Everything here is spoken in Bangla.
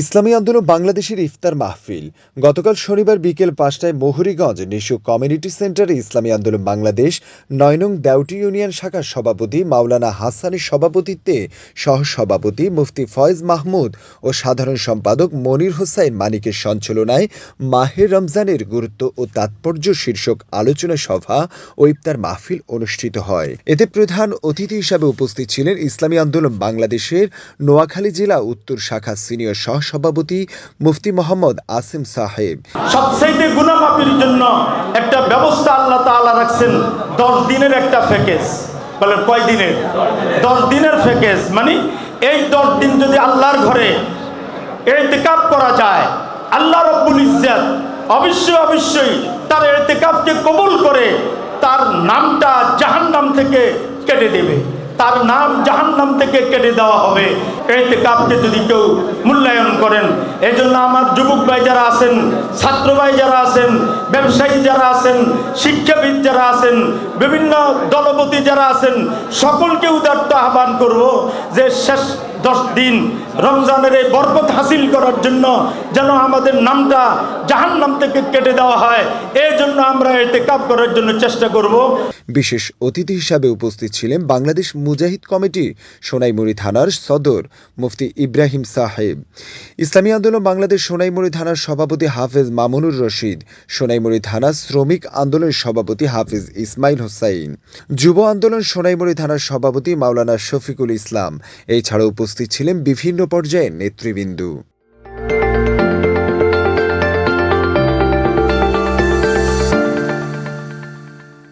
ইসলামী আন্দোলন বাংলাদেশের ইফতার মাহফিল। গতকাল শনিবার বিকেল পাঁচটায় মোহরিগঞ্জ নিশু কমিউনিটি সেন্টারে ইসলামী আন্দোলন বাংলাদেশ নয়নং দেউটি ইউনিয়ন শাখার সভাপতি মাওলানা হাসানের সভাপতিত্বে সহসভাপতি মুফতি ফয়েজ মাহমুদ ও সাধারণ সম্পাদক মনির হোসাইন মানিকের সঞ্চালনায় মাহের রমজানের গুরুত্ব ও তাৎপর্য শীর্ষক আলোচনা সভা ও ইফতার মাহফিল অনুষ্ঠিত হয়। এতে প্রধান অতিথি হিসাবে উপস্থিত ছিলেন ইসলামী আন্দোলন বাংলাদেশের নোয়াখালী জেলা উত্তর শাখা সিনিয়র সহসভাপতি মুফতি মোহাম্মদ আসিম সাহেব। সবচাইতে গুণামাপির জন্য একটা ব্যবস্থা আল্লাহ তাআলা রাখছেন, দশ দিনের একটা প্যাকেজ। বলে কয় দিনের? দশ দিনের প্যাকেজ। মানে এই দশ দিন যদি আল্লাহর ঘরে এতেকাপ করা যায়, আল্লাহ রব্বুল ইজ্জাত অবশ্যই অবশ্যই তার এতেকাপকে কবুল করে তার নামটা জাহান্নাম থেকে কেটে দেবে। তার নাম জাহান্নাম থেকে কেটে দেওয়া হবে। এতেকাপকে যদি কেউ মূল্যায়ন করেন। এই জন্য আমার যুবক ভাই যারা আছেন, ছাত্র ভাই যারা আছেন, ব্যবসায়ী যারা আছেন, শিক্ষাবিদ যারা আছেন, বিভিন্ন দলপতি যারা আছেন, সকলকে উদারতা আহ্বান করব যে শেষ দশ দিন রমজানের এই বরকত হাসিল করার জন্য যেন আমাদের নামটা জাহান্নাম থেকে কেটে দেওয়া হয়, এই জন্য আমরা এতে কাপ করার জন্য চেষ্টা করব। বিশেষ অতিথি হিসাবে উপস্থিত ছিলেন বাংলাদেশ মুজাহিদ কমিটি, সোনাইমুড়ি থানার সদর মুফতি ইব্রাহিম সাহেব। ইসলামী আন্দোলন বাংলাদেশ সোনাইমুড়ি থানার সভাপতি হাফেজ মামুনুর রশিদ, সোনাইমুড়ি থানা শ্রমিক আন্দোলন সভাপতি হাফিজ ইসমাইল হোসাইন, যুব আন্দোলন সোনাইমুড়ি থানার সভাপতি মাওলানা শফিকুল ইসলাম। এছাড়া উপস্থিত ছিলেন বিভিন্ন পর্যায়ের নেতৃবৃন্দ।